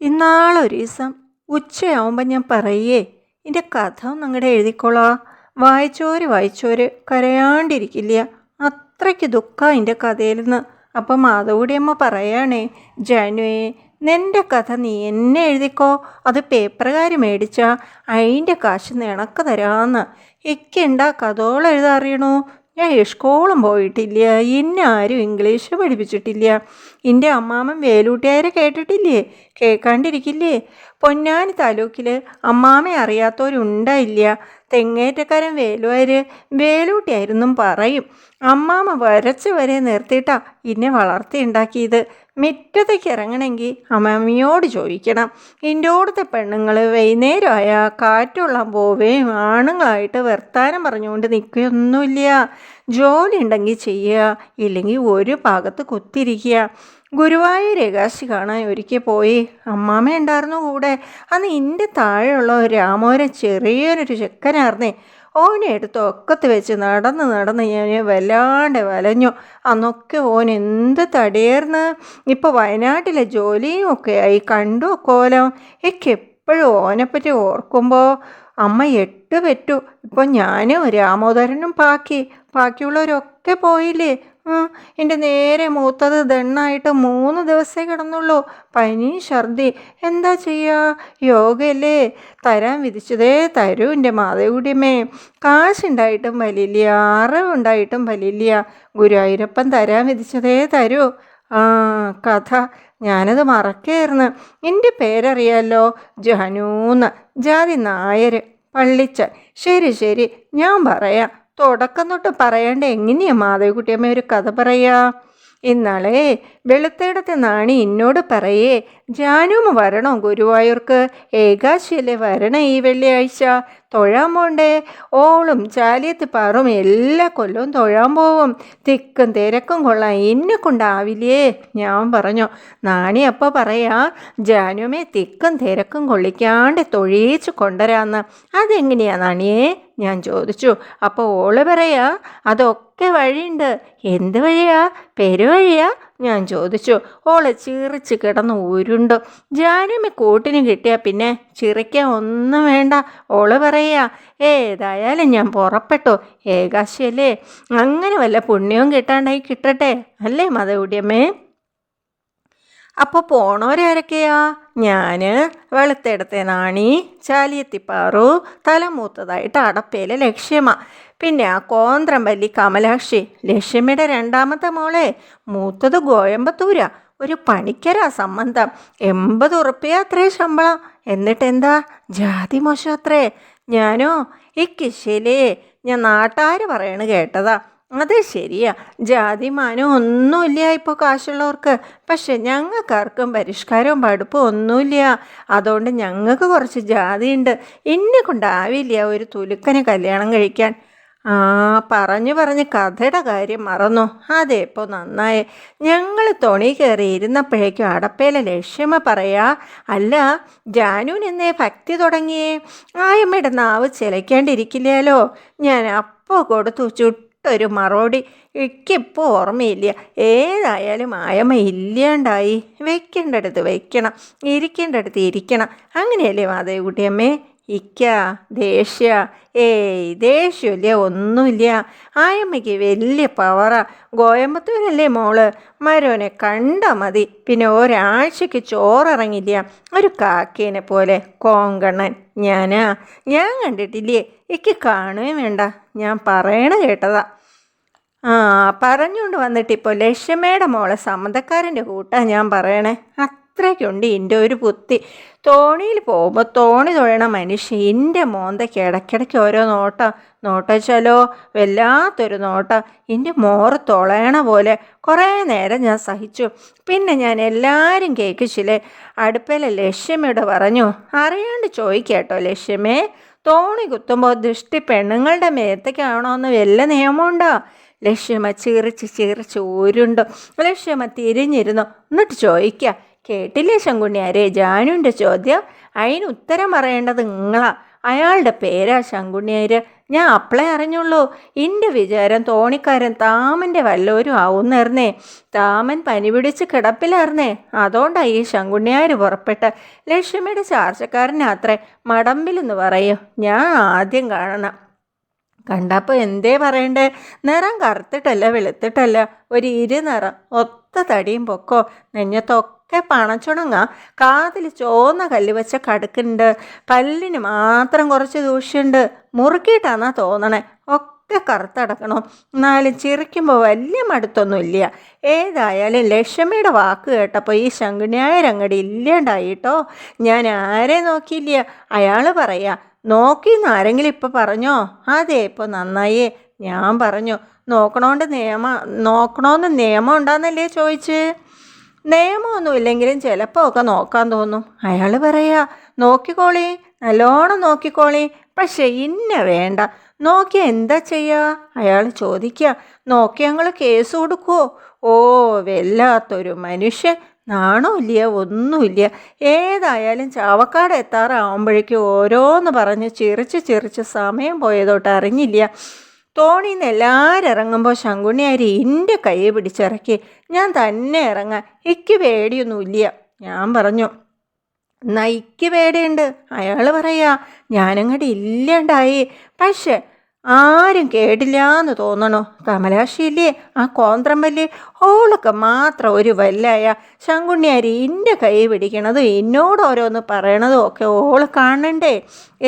ഇന്നാളൊരു ദിവസം ഉച്ചയാവുമ്പോൾ ഞാൻ പറയേ എന്റെ കഥ ഒന്ന് അങ്ങോട്ട് എഴുതിക്കോളാ. വായിച്ചോര് വായിച്ചോര് കരയാണ്ടിരിക്കില്ല. അത്രയ്ക്ക് ദുഃഖം എന്റെ കഥയിൽ നിന്ന് അപ്പം അമ്മ പറയാണേ ജാനുവേ നിന്റെ കഥ നീ എന്നെ എഴുതിക്കോ. അത് പേപ്പറുകാർ മേടിച്ചാൽ അതിന്റെ കാശ് നിനക്ക് തരാമെന്ന് എനിക്കെന്താ കഥകൾ എഴുതാറിയണോ ഞാൻ സ്കൂളും പോയിട്ടില്ല. എന്നെ ആരും ഇംഗ്ലീഷ് പഠിപ്പിച്ചിട്ടില്ല. എന്റെ അമ്മാമ്മൻ വേലൂട്ടുകാരെ കേട്ടിട്ടില്ലേ? കേൾക്കാണ്ടിരിക്കില്ലേ പൊന്നാനി താലൂക്കിൽ അമ്മാമയെ അറിയാത്തവരുണ്ടായില്ല. തെങ്ങേറ്റക്കാരൻ വേലുവാർ വേലൂട്ടിയായിരുന്നും പറയും. അമ്മാമ വരച്ച് വരെ നിർത്തിയിട്ടാ ഇന്നെ വളർത്തിയുണ്ടാക്കിയത്. മുറ്റത്തേക്ക് ഇറങ്ങണമെങ്കിൽ അമ്മാമിയോട് ചോദിക്കണം. ഇന്റോടത്തെ പെണ്ണുങ്ങൾ വൈകുന്നേരമായ കാറ്റുള്ള പോവുകയും ആണുങ്ങളായിട്ട് വർത്താനം പറഞ്ഞുകൊണ്ട് നിൽക്കുകയൊന്നുമില്ല ജോലി ഉണ്ടെങ്കിൽ ചെയ്യുക ഇല്ലെങ്കിൽ ഒരു ഭാഗത്ത് കുത്തിരിക്കുക ഗുരുവായൂർ ഏകാശി കാണാൻ ഒരിക്കൽ പോയി. അമ്മാമ്മ ഉണ്ടായിരുന്നു കൂടെ. അന്ന് എന്റെ താഴെയുള്ള ഒരു ചെറിയൊരു ചെക്കനായിരുന്നേ. ഓനെ എടുത്ത് ഒക്കത്ത് വെച്ച് നടന്ന് നടന്ന് ഞാൻ വല്ലാണ്ട് വലഞ്ഞു. അന്നൊക്കെ ഓൻ എന്ത് തടിയേർന്ന് ഇപ്പോൾ വയനാട്ടിലെ ജോലിയും ഒക്കെ ആയി. കണ്ടു കോലം? എനിക്ക് എപ്പോഴും ഓനെപ്പറ്റി ഓർക്കുമ്പോൾ അമ്മ എട്ട് പെറ്റു. ഇപ്പോൾ ഞാനും രാമോദരനും ബാക്കി ബാക്കിയുള്ളവരൊക്കെ പോയില്ലേ? എന്റെ നേരെ മൂത്തത് ദണ്ണായിട്ട് മൂന്ന് ദിവസമേ കിടന്നുള്ളൂ. പനി ഛർദി. എന്താ ചെയ്യുക യോഗയല്ലേ? തരാൻ വിധിച്ചതേ തരൂ എന്റെ മാതകുടിയമ്മേ കാശുണ്ടായിട്ടും വലിയ അറിവുണ്ടായിട്ടും വലിയ ഗുരുവായൂരപ്പൻ തരാൻ വിധിച്ചതേ തരൂ. ആ കഥ ഞാനത് മറക്കായിരുന്നു എന്റെ പേരറിയാലോ? ജാനൂന്ന് ജാതി നായർ പള്ളിച്ച ശരി ശരി. ഞാൻ പറയാം. തുടക്കം തൊട്ട് പറയേണ്ട എങ്ങനെയാ മാധവിക്കുട്ടിയമ്മ ഒരു കഥ പറയാ? ഇന്നാളെ വെളുത്തേടത്തെ നാണി എന്നോട് പറയേ ജാനുമ വരണോ ഗുരുവായൂർക്ക്? ഏകാശിയല്ലേ വരണേ ഈ വെള്ളിയാഴ്ച? തൊഴാൻ പോണ്ടേ ഓളും ചാലിയത്ത് പാറും എല്ലാ കൊല്ലവും തൊഴാൻ പോവും. തിക്കും തിരക്കും കൊള്ളാം എന്നെ കൊണ്ടാവില്ലേ? ഞാൻ പറഞ്ഞു. നാണി അപ്പോൾ പറയാ ജാനുമേ തിക്കും തിരക്കും കൊള്ളിക്കാണ്ട് തൊഴിയിച്ച് കൊണ്ടുവരാന്ന് അതെങ്ങനെയാ നാണിയേ? ഞാൻ ചോദിച്ചു. അപ്പോൾ ഓൾ പറയാ അതൊക്കെ വഴിയുണ്ട്. എന്ത് വഴിയാ? പെരുവഴിയാ? ഞാൻ ചോദിച്ചു ഓളെ ചീറിച്ച് കിടന്ന് ഉരുണ്ടു. ജാനമ്മ കൂട്ടിന് കിട്ടിയാൽ പിന്നെ ചിറിക്കാൻ ഒന്നും വേണ്ട. ഓൾ പറയാ ഏതായാലും ഞാൻ പുറപ്പെട്ടു. ഏകാശിയല്ലേ? അങ്ങനെ വല്ല പുണ്യവും കിട്ടാണ്ടായി കിട്ടട്ടെ. അല്ലേ മതകുടിയമ്മേ അപ്പോൾ പോണവരാരൊക്കെയാ ഞാൻ വെളുത്തെടുത്തെ നാണി ചാലിയെത്തിപ്പാറു തലമൂത്തതായിട്ട് അടപ്പയിലെ ലക്ഷ്യമാ. പിന്നെ ആ കോന്ത്രമ്പല്ലി കമലാക്ഷി ലക്ഷ്മിയുടെ രണ്ടാമത്തെ മോളെ മൂത്തത് ഗോയമ്പത്തൂരാ. ഒരു പണിക്കരാ സംബന്ധം. എൺപത് ഉറുപ്പ്യ അത്രേ ശമ്പളം. എന്നിട്ടെന്താ? ജാതി മോശം അത്രേ ഞാനോ കിശയിലേ ഞാൻ നാട്ടുകാർ പറയണ കേട്ടതാ. അത് ശരിയാ. ജാതി ജാതിമാനം ഒന്നുമില്ല ഇപ്പോൾ കാശുള്ളവർക്ക്. പക്ഷെ ഞങ്ങൾക്കാർക്കും പരിഷ്കാരവും പഠിപ്പും ഒന്നുമില്ല. അതുകൊണ്ട് ഞങ്ങൾക്ക് കുറച്ച് ജാതിയുണ്ട്. എന്നെ കൊണ്ടാവില്ല ഒരു തുലുക്കനെ കല്യാണം കഴിക്കാൻ. ആ പറഞ്ഞു പറഞ്ഞ് കഥയുടെ കാര്യം മറന്നു. അതെ ഇപ്പോൾ നന്നായി. ഞങ്ങൾ തുണി കയറി ഇരുന്നപ്പോഴേക്കും അടപ്പയിലെ ലക്ഷ്യമ പറയാ അല്ല ജാനുവിന് എന്നേ ഭക്തി തുടങ്ങിയേ. ആയമ്മയുടെ നാവ് ചിലയ്ക്കാണ്ടിരിക്കില്ലല്ലോ ഞാൻ അപ്പോൾ കൊടുത്തു ചുട്ടൊരു മറുപടി എനിക്കിപ്പോൾ ഓർമ്മയില്ല. ഏതായാലും ആയമ്മ ഇല്ലാണ്ടായി. വെക്കേണ്ടടുത്ത് വെക്കണം. ഇരിക്കേണ്ടടുത്ത് ഇരിക്കണം. അങ്ങനെയല്ലേ മാധവിക്കുട്ടിയമ്മേ ഇക്ക ദേഷ്യ ഏയ് ദേഷ്യമില്ല ഒന്നുമില്ല ആയമ്മയ്ക്ക് വലിയ പവറാ. ഗോയമ്പത്തൂരല്ലേ മോൾ? മരോനെ കണ്ടാൽ മതി. പിന്നെ ഒരാഴ്ചയ്ക്ക് ചോറിറങ്ങില്ല. ഒരു കാക്കേനെ പോലെ കോങ്കണ്ണൻ. ഞാനാ. ഞാൻ കണ്ടിട്ടില്ലേ? എനിക്ക് കാണുകയും വേണ്ട. ഞാൻ പറയണ കേട്ടതാ. ആ പറഞ്ഞുകൊണ്ട് വന്നിട്ടിപ്പോൾ ലക്ഷ്മയുടെ മോളെ സമ്മതക്കാരന്റെ കൂട്ടാ ഞാൻ പറയണേ. അത്രയ്ക്കുണ്ട്. എന്റെ ഒരു ബുദ്ധി. തോണിയിൽ പോകുമ്പോൾ തോണി തൊഴണ മനുഷ്യൻ എന്റെ മോന്തയ്ക്ക് ഇടയ്ക്കിടയ്ക്ക് ഓരോ നോട്ടം. നോട്ടച്ചാലോ വല്ലാത്തൊരു നോട്ടം. എന്റെ മോറ് തൊളയണ പോലെ കുറേ നേരം ഞാൻ സഹിച്ചു. പിന്നെ ഞാൻ എല്ലാവരും കേൾക്കിച്ചില്ലേ? അടുപ്പിലെ ലക്ഷ്മിയോട് പറഞ്ഞു അറിയാണ്ട് ചോദിക്കേട്ടോ ലക്ഷ്യമേ തോണി കുത്തുമ്പോൾ ദൃഷ്ടി പെണ്ണുങ്ങളുടെ മേത്തേക്കാണോ എന്ന് വല്ല നിയമമുണ്ടോ? ലക്ഷ്യമ ചിറിച്ച് ചിറിച്ച് ഊരുണ്ടോ ലക്ഷ്യമ തിരിഞ്ഞിരുന്നു. എന്നിട്ട് ചോദിക്കുക കേട്ടില്ലേ ശങ്കുണ്ണിയാരെ? ജാനുവിന്റെ ചോദ്യം. അതിന് ഉത്തരം പറയേണ്ടത് നിങ്ങളാ അയാളുടെ പേരാ ശങ്കുണ്ണിയാര്. ഞാൻ അപ്പളേ അറിഞ്ഞുള്ളൂ. എന്റെ വിചാരം തോണിക്കാരൻ താമന്റെ വല്ലോരും ആവുന്നേർന്നേ താമൻ പനി പിടിച്ച് കിടപ്പിലായിരുന്നേ. അതുകൊണ്ടായി ഈ ശങ്കുണ്ണിയാർ പുറപ്പെട്ട് ലക്ഷ്മിയുടെ ചാർച്ചക്കാരനാത്രേ മടമ്പിലെന്ന് പറയൂ. ഞാൻ ആദ്യം കാണണം. കണ്ടപ്പോൾ എന്തേ പറയണ്ടേ? നിറം കറുത്തിട്ടല്ല വെളുത്തിട്ടല്ല. ഒരു ഇരുനിറം ഒത്ത തടിയും പൊക്കോ. നെഞ്ഞത്തൊക്കെ പണച്ചുണങ്ങ. കാതിൽ ചോന്ന കല്ല് വെച്ച കടുക്കുണ്ട്. പല്ലിന് മാത്രം കുറച്ച് ദൂഷ്യമുണ്ട് മുറുക്കിയിട്ടാന്നാ തോന്നണേ. ഒക്കെ കറുത്തടക്കണം. എന്നാലും ചിരിക്കുമ്പോൾ വലിയ മടുത്തൊന്നുമില്ല. ഏതായാലും ലക്ഷ്മിയുടെ വാക്ക് കേട്ടപ്പോൾ ഈ ശങ്കുണ്യായ രങ്ങടി ഇല്ലാണ്ടായിട്ടോ? ഞാൻ ആരെ നോക്കിയില്ല. അയാൾ പറയാ നോക്കിന്ന് ആരെങ്കിലും ഇപ്പം പറഞ്ഞോ? അതെ ഇപ്പോൾ നന്നായേ. ഞാൻ പറഞ്ഞു നോക്കണോണ്ട് നിയമം നോക്കണോന്ന് നിയമം ഉണ്ടാന്നല്ലേ ചോദിച്ച്? നിയമമൊന്നും ഇല്ലെങ്കിലും ചിലപ്പോൾ ഒക്കെ നോക്കാൻ തോന്നും. അയാൾ പറയാ നോക്കിക്കോളി നല്ലോണം നോക്കിക്കോളി പക്ഷേ ഇന്ന വേണ്ട. നോക്കിയാൽ എന്താ ചെയ്യുക അയാൾ ചോദിക്കുക നോക്കി ഞങ്ങൾ കേസ് കൊടുക്കുമോ ഓ വല്ലാത്തൊരു മനുഷ്യൻ. നാണമില്ല ഒന്നുമില്ല. ഏതായാലും ചാവക്കാട് എത്താറാവുമ്പോഴേക്കും ഓരോന്ന് പറഞ്ഞ് ചിറിച്ച് ചിറിച്ച് സമയം പോയതോട്ട് അറിഞ്ഞില്ല. തോണിന്ന് എല്ലാവരും ഇറങ്ങുമ്പോൾ ശങ്കുണ്ണിയാരി എന്റെ കൈ പിടിച്ചിറക്കി ഞാൻ തന്നെ ഇറങ്ങാം എനിക്ക് പേടിയൊന്നുമില്ല ഞാൻ പറഞ്ഞു ഇക്ക് പേടിയുണ്ട്. അയാൾ പറയാ ഞാനങ്ങോട്ട് ഇല്ലാണ്ടായി പക്ഷെ ആരും കേട്ടില്ല എന്ന് കമലാശില്ലേ കമലാക്ഷിയില്ലേ ആ കോന്ത്രമ്പല്ലേ ഓളൊക്കെ മാത്രം ഒരു വല്ലായ ശങ്കുണ്ണിയാരി എന്റെ കൈ പിടിക്കണതും എന്നോട് ഓരോന്ന് പറയണതും ഒക്കെ ഓൾ കാണണ്ടേ?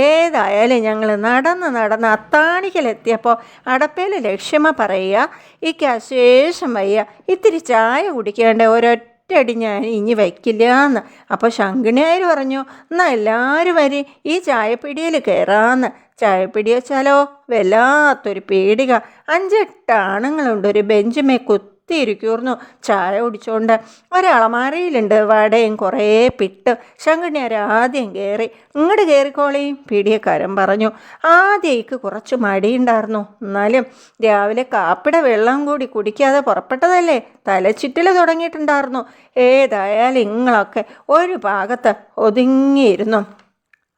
ഏതായാലും ഞങ്ങൾ നടന്ന് നടന്ന് അത്താണിക്കലെത്തിയപ്പോൾ അടപ്പേലെ ലക്ഷ്യമ പറയുക ഇക്ക ശേഷം വയ്യ. ഇത്തിരി ചായ കുടിക്കേണ്ട? ഒരൊറ്റ ഒറ്റയടി ഞാൻ ഇനി വയ്ക്കില്ല എന്ന് അപ്പോൾ ശങ്കുണിയായി പറഞ്ഞു എന്നാൽ എല്ലാവരും വരെ. ഈ ചായപ്പിടിയിൽ കയറാന്ന് ചായപ്പിടി പിടിയച്ചാലോ വല്ലാത്തൊരു പേടിക. അഞ്ചെട്ട് ആണുങ്ങളുണ്ട് ഒരു ബെഞ്ചുമേ കുത്തിയിരിക്കൂർന്നു ചായ കുടിച്ചോണ്ട് ഒരളമാരയിലുണ്ട് വടയും കുറേ പിട്ട്. ശങ്കിണിയാർ ആദ്യം കയറി ഇങ്ങോട്ട് കയറിക്കോളേയും പീടിയക്കാരൻ പറഞ്ഞു. ആദ്യയ്ക്ക് കുറച്ച് മടിയുണ്ടായിരുന്നു. എന്നാലും രാവിലെ കാപ്പിട വെള്ളം കൂടി കുടിക്കാതെ പുറപ്പെട്ടതല്ലേ? തലച്ചിറ്റിൽ തുടങ്ങിയിട്ടുണ്ടായിരുന്നു. ഏതായാലും ഇങ്ങളൊക്കെ ഒരു ഭാഗത്ത് ഒതുങ്ങിയിരുന്നു.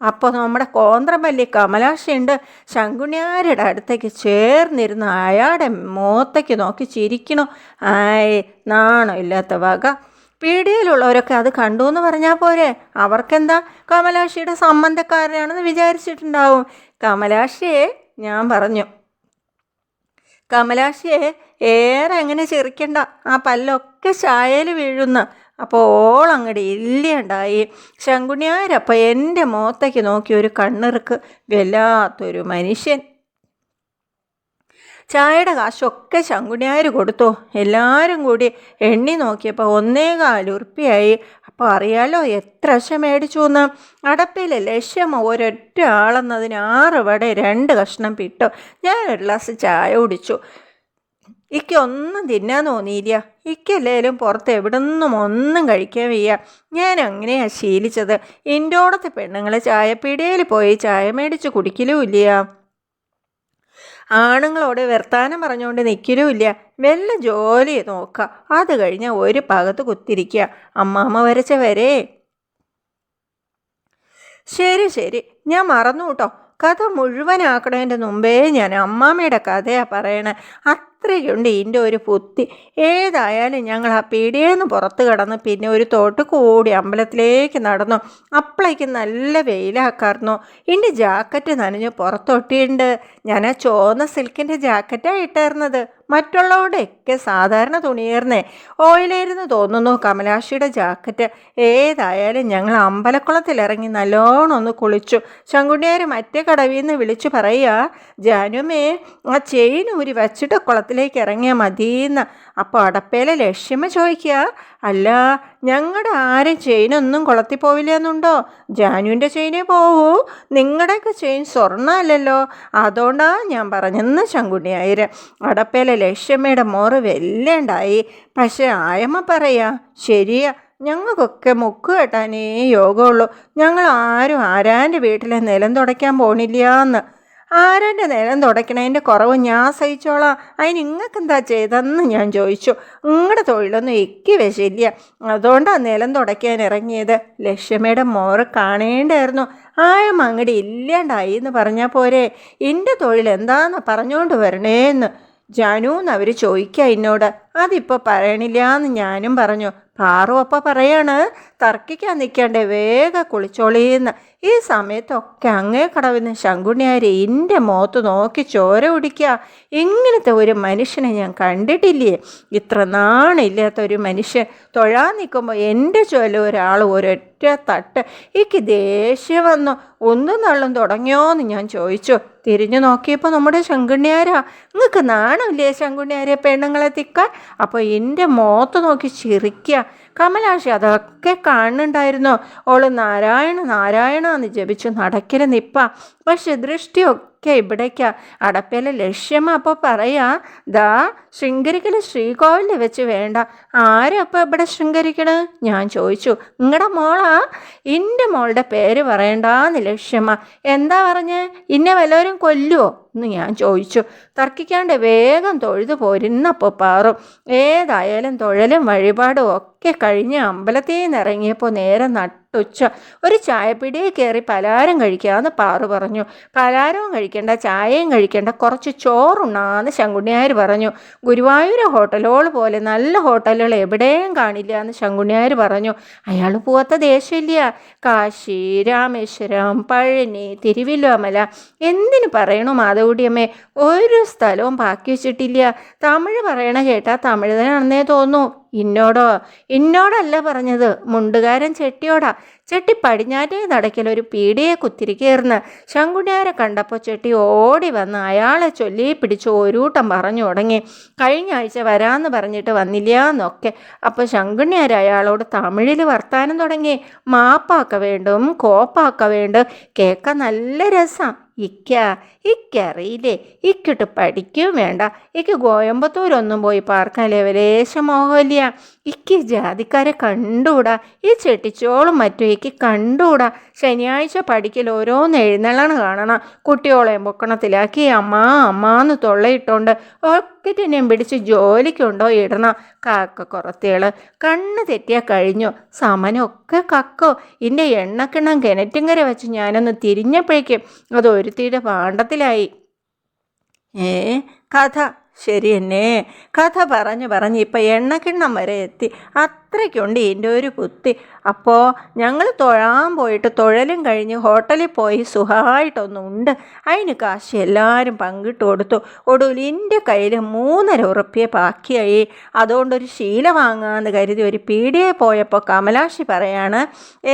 അപ്പോൾ നമ്മുടെ കോന്ത്രമല്ലി കമലാക്ഷിയുണ്ട് ശങ്കുണ്യാരുടെ അടുത്തേക്ക് ചേർന്നിരുന്ന് അയാളുടെ മുഖത്തേക്ക് നോക്കി ചിരിക്കണോ. ആയ് നാണോ ഇല്ലാത്ത വക. പീടികയിലുള്ളവരൊക്കെ അത് കണ്ടു എന്ന് പറഞ്ഞാൽ പോരെ. അവർക്കെന്താ? കമലാക്ഷിയുടെ സംബന്ധക്കാരനാണെന്ന് വിചാരിച്ചിട്ടുണ്ടാവും. കമലാക്ഷിയെ ഞാൻ പറഞ്ഞു. കമലാക്ഷിയെ ഏറെ എങ്ങനെ ചിരിക്കണ്ട ആ പല്ലൊക്കെ ചായയിൽ വീഴുന്ന. അപ്പോൾ ഓളങ്ങടി ഇല്ലയുണ്ടായി. ശങ്കുണ്യാരപ്പം എന്റെ മോത്തയ്ക്ക് നോക്കി ഒരു കണ്ണിറുക്ക് വല്ലാത്തൊരു മനുഷ്യൻ. ചായയുടെ കാശൊക്കെ ശങ്കുണ്യാർ കൊടുത്തു. എല്ലാവരും കൂടി എണ്ണി നോക്കിയപ്പോൾ ഒന്നേകാൽ ഉറുപ്പിയായി. അപ്പോൾ അറിയാലോ എത്ര ലക്ഷം മേടിച്ചു എന്ന് അടപ്പിൽ ലക്ഷ്യം ഒരൊറ്റ ആളെന്നതിന് ആറ് വടെ രണ്ട് കഷ്ണം പിട്ടു. ഞാൻ ഒരു ഗ്ലാസ് ചായ കുടിച്ചു. ഇക്കൊന്നും തിന്നാൻ തോന്നിയില്ല. ഇക്കല്ലേലും പുറത്ത് എവിടെ നിന്നും ഒന്നും കഴിക്കാൻ വയ്യ. ഞാൻ അങ്ങനെയാ ശീലിച്ചത്. എന്റെ ഓടത്തെ പെണ്ണുങ്ങളെ ചായപ്പീടിയയിൽ പോയി ചായ മേടിച്ച് കുടിക്കലുമില്ല ആണുങ്ങളോട് വർത്താനം പറഞ്ഞുകൊണ്ട് നിൽക്കലുമില്ല വല്ല ജോലി നോക്കുക അത് കഴിഞ്ഞാൽ ഒരു ഭാഗത്ത് കുത്തിരിക്കുക അമ്മാമ്മ വരച്ച വരെ ശരി ശരി. ഞാൻ മറന്നു കേട്ടോ. കഥ മുഴുവനാക്കണതിന്റെ മുമ്പേ ഞാൻ അമ്മാമ്മയുടെ കഥയാണ് പറയണേ. അത്രയ്ക്കുണ്ട് ഇതിന്റെ ഒരു പുത്തി ഏതായാലും ഞങ്ങൾ ആ പീടിയേന്ന് പുറത്ത് കടന്ന് പിന്നെ ഒരു തോട്ട് കൂടി അമ്പലത്തിലേക്ക് നടന്നു. അപ്പളേക്ക് നല്ല വെയിലാക്കാർന്നു. എന്റെ ജാക്കറ്റ് നനഞ്ഞ് പുറത്തൊട്ടിയുണ്ട്. ഞാൻ ആ ചുവന്ന സിൽക്കിന്റെ ജാക്കറ്റാണ് ഇട്ടായിരുന്നത്. മറ്റുള്ളവരുടെയൊക്കെ സാധാരണ തുണിയേർന്നേ ഓയിലായിരുന്നു തോന്നുന്നു കമലാക്ഷിയുടെ ജാക്കറ്റ്. ഏതായാലും ഞങ്ങൾ അമ്പലക്കുളത്തിലിറങ്ങി നല്ലോണം ഒന്ന് കുളിച്ചു. ശങ്കുണ്ണിയാർ മറ്റേ കടവിൽ നിന്ന് വിളിച്ചു പറയുക ജാനുമേ ആ ചെയിൻ ഊരി വച്ചിട്ട് കുളത്തിലേക്ക് ഇറങ്ങിയാൽ മതിയെന്ന്. അപ്പോൾ അടപ്പേലെ ലക്ഷ്യമ ചോദിക്കുക അല്ല ഞങ്ങളുടെ ആരും ചെയിനൊന്നും കുളത്തിൽ പോവില്ല എന്നുണ്ടോ ജാനുവിന്റെ ചെയിനേ പോവൂ. നിങ്ങളുടെയൊക്കെ ചെയിൻ സ്വർണമല്ലല്ലോ. അതുകൊണ്ടാണ് ഞാൻ പറഞ്ഞെന്ന് ശങ്കുണ്ണിയായിരം. അടപ്പേലെ ലക്ഷ്മയുടെ മോറ് വെല്ലേണ്ടായി. പക്ഷേ ആയമ്മ പറയാ ശരിയാ ഞങ്ങൾക്കൊക്കെ മുക്ക് കെട്ടാനേ യോഗമുള്ളൂ. ഞങ്ങൾ ആരും ആരാന്റെ വീട്ടിലെ നിലം തുടയ്ക്കാൻ പോണില്ല എന്ന് ആരാന്റെ നേരം തുടയ്ക്കണതിന്റെ കുറവ് ഞാൻ സഹിച്ചോളാം. അതിന് നിങ്ങൾക്ക് എന്താ ചെയ്തതെന്ന് ഞാൻ ചോദിച്ചു. നിങ്ങളുടെ തൊഴിലൊന്നും എക്കി വശില്ല അതുകൊണ്ടാണ് നിലം തുടയ്ക്കാൻ ഇറങ്ങിയത്. ലക്ഷ്മയുടെ മോറ് കാണേണ്ടായിരുന്നു. ആയം അങ്ങടി ഇല്ലാണ്ടായി എന്ന് പറഞ്ഞാൽ പോരെ. എന്റെ തൊഴിൽ എന്താന്ന് പറഞ്ഞുകൊണ്ട് വരണേന്ന്. ജാനു എന്ന് അവർ ചോദിക്കുക എന്നോട് അതിപ്പോൾ പറയണില്ല എന്ന് ഞാനും പറഞ്ഞു. പാറു അപ്പം പറയാണ് തർക്കിക്കാൻ നിൽക്കണ്ടേ വേഗം കുളിച്ചോളിയെന്ന് ഈ സമയത്തൊക്കെ അങ്ങേ കടവിന്ന് ശങ്കുണ്ണിയാരെ എന്റെ മുഖത്ത് നോക്കി ചോര കുടിക്കുക ഇങ്ങനത്തെ ഒരു മനുഷ്യനെ ഞാൻ കണ്ടിട്ടില്ലേ? ഇത്ര നാണില്ലാത്ത ഒരു മനുഷ്യൻ. തൊഴാൻ നിൽക്കുമ്പോൾ എന്റെ ചൊല്ല ഒരാൾ ഒരൊറ്റ തട്ട്. എനിക്ക് ദേഷ്യം വന്നു. ഒന്നും നള്ളും തുടങ്ങിയോന്ന് ഞാൻ ചോദിച്ചു. തിരിഞ്ഞു നോക്കിയപ്പോൾ നമ്മുടെ ശങ്കുണ്ണിയാരാ നിങ്ങൾക്ക് നാണമില്ലേ ശങ്കുണ്ണിയാരെ പെണ്ണുങ്ങളെ തിക്കാൻ? അപ്പോൾ എന്റെ മോത്ത് നോക്കി ചിരിക്കുക കമലാക്ഷി അതൊക്കെ കാണുന്നുണ്ടായിരുന്നു? ഓൾ നാരായണ നാരായണ എന്ന് ജപിച്ചു നടക്കരുന്നിപ്പ നിപ്പ. പക്ഷെ ദൃഷ്ടിയൊക്കെ ഇവിടേക്കാ ഇവിടേക്കാ. അടപ്പയിലെ ലക്ഷ്യം അപ്പോൾ പറയാ ദാ ശൃംഗരിക്കൽ ശ്രീകോവിലിൽ വെച്ച് വേണ്ട. ആരും അപ്പോൾ ഇവിടെ ശൃംഗരിക്കണ്? ഞാൻ ചോദിച്ചു. നിങ്ങളുടെ മോളാ? എന്റെ മോളുടെ പേര് പറയണ്ടാന്ന് ലക്ഷ്യമ്മ. എന്താ പറഞ്ഞ്? ഇന്നെ വല്ലവരും കൊല്ലുവോ? എന്ന് ഞാൻ ചോദിച്ചു. തർക്കിക്കാണ്ട് വേഗം തൊഴുതു പോരുന്നപ്പോൾ പാറും. ഏതായാലും തൊഴലും വഴിപാടും ഒക്കെ കഴിഞ്ഞ് അമ്പലത്തിൽ നിന്ന് ഇറങ്ങിയപ്പോൾ നേരെ നട്ടുച്ച ഒരു ചായപ്പിടിയിൽ കയറി പലഹാരം കഴിക്കാമെന്ന് പാറു പറഞ്ഞു. പലഹാരവും കഴിക്കേണ്ട ചായയും കഴിക്കേണ്ട കുറച്ച് ചോറുണ്ണാന്ന് ശങ്കുണ്ണിയാർ പറഞ്ഞു. ഗുരുവായൂർ ഹോട്ടലുകൾ പോലെ നല്ല ഹോട്ടലുകൾ എവിടെയും കാണില്ല എന്ന് ശങ്കുണ്ണിയാർ പറഞ്ഞു. അയാൾ പോവാത്ത ദേശമില്ല കാശി രാമേശ്വരം പഴനി തിരുവില്ലോമല എന്തിനു പറയണു മാധവുടിയമ്മേ ഒരു സ്ഥലവും ബാക്കി വെച്ചിട്ടില്ല. തമിഴ് പറയണ കേട്ടാ തമിഴ് തന്നെയാണെന്നേ തോന്നുന്നു. ഇന്നോടോ? ഇന്നോടല്ല പറഞ്ഞത്. മുണ്ടുകാരൻ ചെട്ടിയോടാ. ചെട്ടി പടിഞ്ഞാറ്റേ നടക്കൽ ഒരു പീടിയെ കുത്തിരിക്കേർന്ന്. ശങ്കുണ്യാരെ കണ്ടപ്പോൾ ചെട്ടി ഓടി വന്ന് അയാളെ ചൊല്ലി പിടിച്ച് ഒരൂട്ടം പറഞ്ഞു തുടങ്ങി. കഴിഞ്ഞ ആഴ്ച വരാമെന്ന് പറഞ്ഞിട്ട് വന്നില്ല എന്നൊക്കെ അപ്പോൾ ശങ്കുണ്യാർ അയാളോട് തമിഴിൽ വർത്താനം തുടങ്ങി. മാപ്പാക്ക വേണ്ടും കോപ്പാക്ക വേണ്ടും. കേൾക്കാൻ നല്ല രസം. ഇക്ക ഇക്കറിയില്ലേ? ഇക്കിട്ട് പഠിക്കുകയും വേണ്ട. ഇക്ക് കോയമ്പത്തൂരൊന്നും പോയി പാർക്കാൻ ലേശം മോഹമില്ല ഇക്ക് ജാതിക്കാരെ കണ്ടുകൂടാ? ഈ ചെട്ടിച്ചോളും മറ്റും ഇക്ക് കണ്ടുകൂടാ? ശനിയാഴ്ച പഠിക്കൽ ഓരോന്ന് എഴുന്നള്ളണ് കാണണം. കുട്ടിയോളെ പൊക്കണത്തിലാക്കി അമ്മ അമ്മാന്ന് തൊള്ളയിട്ടുണ്ട് ഒക്കറ്റിനെയും പിടിച്ച് ജോലിക്കുണ്ടോ ഇടണം. കാക്ക കുറത്തികൾ കണ്ണ് തെറ്റിയാൽ കഴിഞ്ഞു. സമനൊക്കെ കക്കോ. ഇന്റെ എണ്ണക്കിണ്ണം കിണറ്റിങ്കര വെച്ച് ഞാനൊന്ന് തിരിഞ്ഞപ്പോഴേക്കും അത് ഒരുത്തിയുടെ പാണ്ടത്തിലായി. ഏ കഥ. ശരി എന്നെ കഥ പറഞ്ഞ് പറഞ്ഞ് ഇപ്പം എണ്ണക്കിണ്ണം വരെ എത്തി. അത്രയ്ക്കുണ്ട് എന്റെ ഒരു ബുദ്ധി. അപ്പോൾ ഞങ്ങൾ തൊഴാൻ പോയിട്ട് തൊഴലും കഴിഞ്ഞ് ഹോട്ടലിൽ പോയി സുഖമായിട്ടൊന്നുണ്ട് അതിന് കാശ് എല്ലാവരും പങ്കിട്ട് കൊടുത്തു. ഒടുവിൽ എന്റെ കയ്യിൽ മൂന്നര ഉറുപ്പ്യ ബാക്കിയായി. അതുകൊണ്ടൊരു ശീല വാങ്ങാമെന്ന് കരുതി ഒരു പീടിയെ പോയപ്പോൾ കമലാക്ഷി പറയാണ്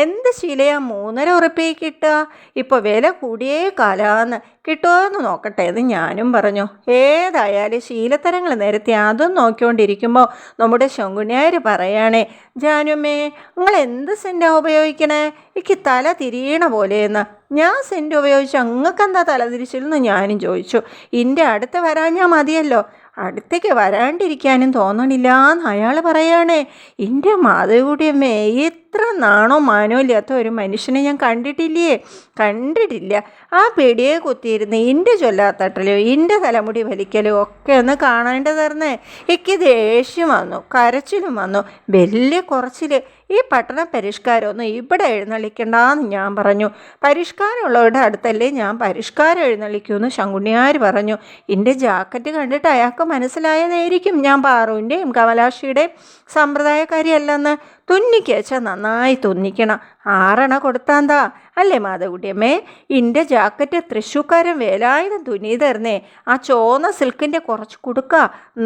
എന്ത് ശീലയാണ് മൂന്നര ഉറുപ്പ്യക്ക് കിട്ടുക? ഇപ്പോൾ വില കൂടിയേ കാലാന്ന്. കിട്ടുമോയെന്ന് നോക്കട്ടെ എന്ന് ഞാനും പറഞ്ഞു. ഏതായാലും ശീലത്തരങ്ങൾ നിരത്തി അതും നോക്കിക്കൊണ്ടിരിക്കുമ്പോൾ നമ്മുടെ ശങ്കുണ്യാർ പറയാണേ ജാനുമ്മേ നിങ്ങൾ എന്ത് സെന്റാണ് ഉപയോഗിക്കണേ? എനിക്ക് തല തിരിയണ പോലെയെന്ന്. ഞാൻ സെന്റ് ഉപയോഗിച്ച് അങ്ങക്കെന്താ തല തിരിച്ചില്ലെന്ന് ഞാനും ചോദിച്ചു. ഇന്റെ അടുത്ത് വരാൻ ഞാൻ മതിയല്ലോ. അടുത്തേക്ക് വരാണ്ടിരിക്കാനും തോന്നണില്ല എന്ന് അയാൾ പറയണേ. എന്റെ മാധവികുടിയമ്മേ എത്ര നാണോ മാനോ ഇല്ലാത്ത ഒരു മനുഷ്യനെ ഞാൻ കണ്ടിട്ടില്ലേ? കണ്ടിട്ടില്ല. ആ പേടിയെ കുത്തിയിരുന്ന് എന്റെ ചൊല്ലാത്തട്ടലോ എന്റെ തലമുടി വലിക്കലോ ഒക്കെ ഒന്ന് കാണേണ്ടതായിരുന്നേ. എനിക്ക് ദേഷ്യം വന്നു കരച്ചിലും വന്നു. വലിയ കുറച്ചിൽ ഈ പട്ടണ പരിഷ്കാരമൊന്നും ഇവിടെ എഴുന്നള്ളിക്കണ്ടെന്ന് ഞാൻ പറഞ്ഞു. പരിഷ്കാരമുള്ളവരുടെ അടുത്തല്ലേ ഞാൻ പരിഷ്കാരം എഴുന്നള്ളിക്കുമെന്ന് ശങ്കുണ്ണിയാർ പറഞ്ഞു. എന്റെ ജാക്കറ്റ് കണ്ടിട്ട് അയാൾക്ക് മനസ്സിലായതായിരിക്കും ഞാൻ പാറുവിന്റെയും കമലാക്ഷിയുടെയും സമ്പ്രദായക്കാരിയല്ലെന്ന്. തുന്നിക്കച്ച നന്നായി തുന്നിക്കണം. ആറണ കൊടുത്താന്താ. അല്ലേ മാധകുട്ടിയമ്മേ ഇന്റെ ജാക്കറ്റ് തൃശ്ശൂക്കാരൻ വേലായുധം തുന്നി തരുന്നേ ആ ചോന്ന സിൽക്കിന്റെ കുറച്ച് കൊടുക്ക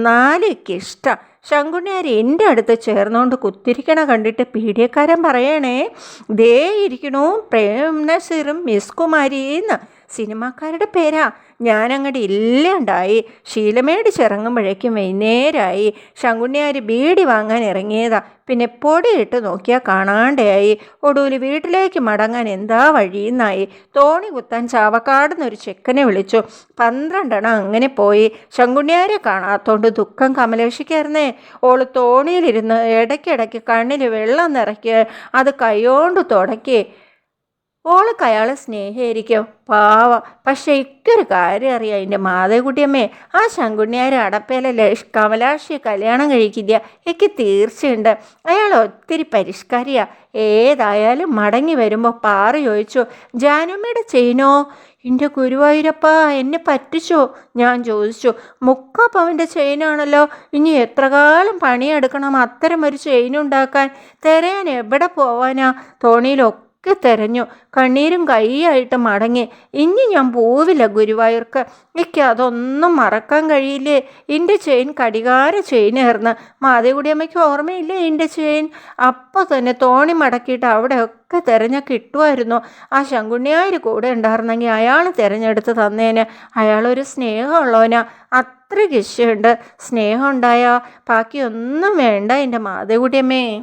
നാലേക്ക് ഇഷ്ടം. ശങ്കുണ്ണിയാർ എന്റെ അടുത്ത് ചേർന്നുകൊണ്ട് കുത്തിരിക്കണ കണ്ടിട്ട് പീഡിയക്കാരൻ പറയണേ ദേ ഇരിക്കണു പ്രേം നസീറും മിസ് സിനിമാക്കാരുടെ പേരാ. ഞാനങ്ങോട്ട് ഇല്ലാണ്ടായി. ശീലമേടിച്ചിറങ്ങുമ്പോഴേക്കും വൈകുന്നേരമായി ശങ്കുണ്ണിയാർ ബീഡി വാങ്ങാൻ ഇറങ്ങിയതാ. പിന്നെ പൊടിയിട്ട് നോക്കിയാൽ കാണാണ്ടായി. ഒടുവിൽ വീട്ടിലേക്ക് മടങ്ങാൻ എന്താ വഴിയെന്നായി. തോണി കുത്താൻ ചാവക്കാടുന്നൊരു ചെക്കനെ വിളിച്ചു. പന്ത്രണ്ടെണ്ണം അങ്ങനെ പോയി. ശങ്കുണ്ണിയാരെ കാണാത്തോണ്ട് ദുഃഖം കമലേഷിക്കായിരുന്നേ ഓൾ തോണിയിലിരുന്ന് ഇടയ്ക്കിടയ്ക്ക് കണ്ണിൽ വെള്ളം നിറയ്ക്ക്. അത് കൈകൊണ്ട് തുടക്കി. ഓൾക്ക് അയാളെ സ്നേഹമായിരിക്കും. പാവ. പക്ഷേ ഇക്കൊരു കാര്യം അറിയാം. എന്റെ മാതകുട്ടിയമ്മേ ആ ശങ്കുണ്ണിയാരെ അടപ്പേലെ ലക്ഷ് കമലാക്ഷിയെ കല്യാണം കഴിക്കില്ല. എനിക്ക് തീർച്ചയുണ്ട്. അയാൾ ഒത്തിരി പരിഷ്കാരിയാ. ഏതായാലും മടങ്ങി വരുമ്പോൾ പാറ ചോദിച്ചു ജാനമ്മയുടെ ചെയിനോ? എന്റെ ഗുരുവായൂരപ്പ എന്നെ പറ്റിച്ചോ? ഞാൻ ചോദിച്ചു മുക്കാ പവന്റെ ചെയിനാണല്ലോ. ഇനി എത്ര കാലം പണിയെടുക്കണം? അത്തരം ഒരു ചെയിൻ ഉണ്ടാക്കാൻ. എവിടെ പോവാനാ? തോണിയിലൊക്കെ തിരഞ്ഞു. കണ്ണീരും കൈയായിട്ട് മടങ്ങി. ഇനി ഞാൻ പോവില്ല ഗുരുവായൂർക്ക്. എനിക്ക് അതൊന്നും മറക്കാൻ കഴിയില്ലേ? എന്റെ ചെയിൻ കടികാര ചെയിനായിരുന്നു. മാതകുടിയമ്മയ്ക്ക് ഓർമ്മയില്ലേ എന്റെ ചെയിൻ? അപ്പോൾ തന്നെ തോണി മടക്കിയിട്ട് അവിടെയൊക്കെ തിരഞ്ഞ കിട്ടുമായിരുന്നു. ആ ശങ്കുണ്ണിയായി കൂടെ ഉണ്ടായിരുന്നെങ്കിൽ അയാൾ തിരഞ്ഞെടുത്ത് തന്നേന്. അയാളൊരു സ്നേഹമുള്ളവനാ. അത്ര കിശയുണ്ട് സ്നേഹം ഉണ്ടായാൽ ബാക്കിയൊന്നും വേണ്ട എന്റെ മാതകുടിയമ്മേ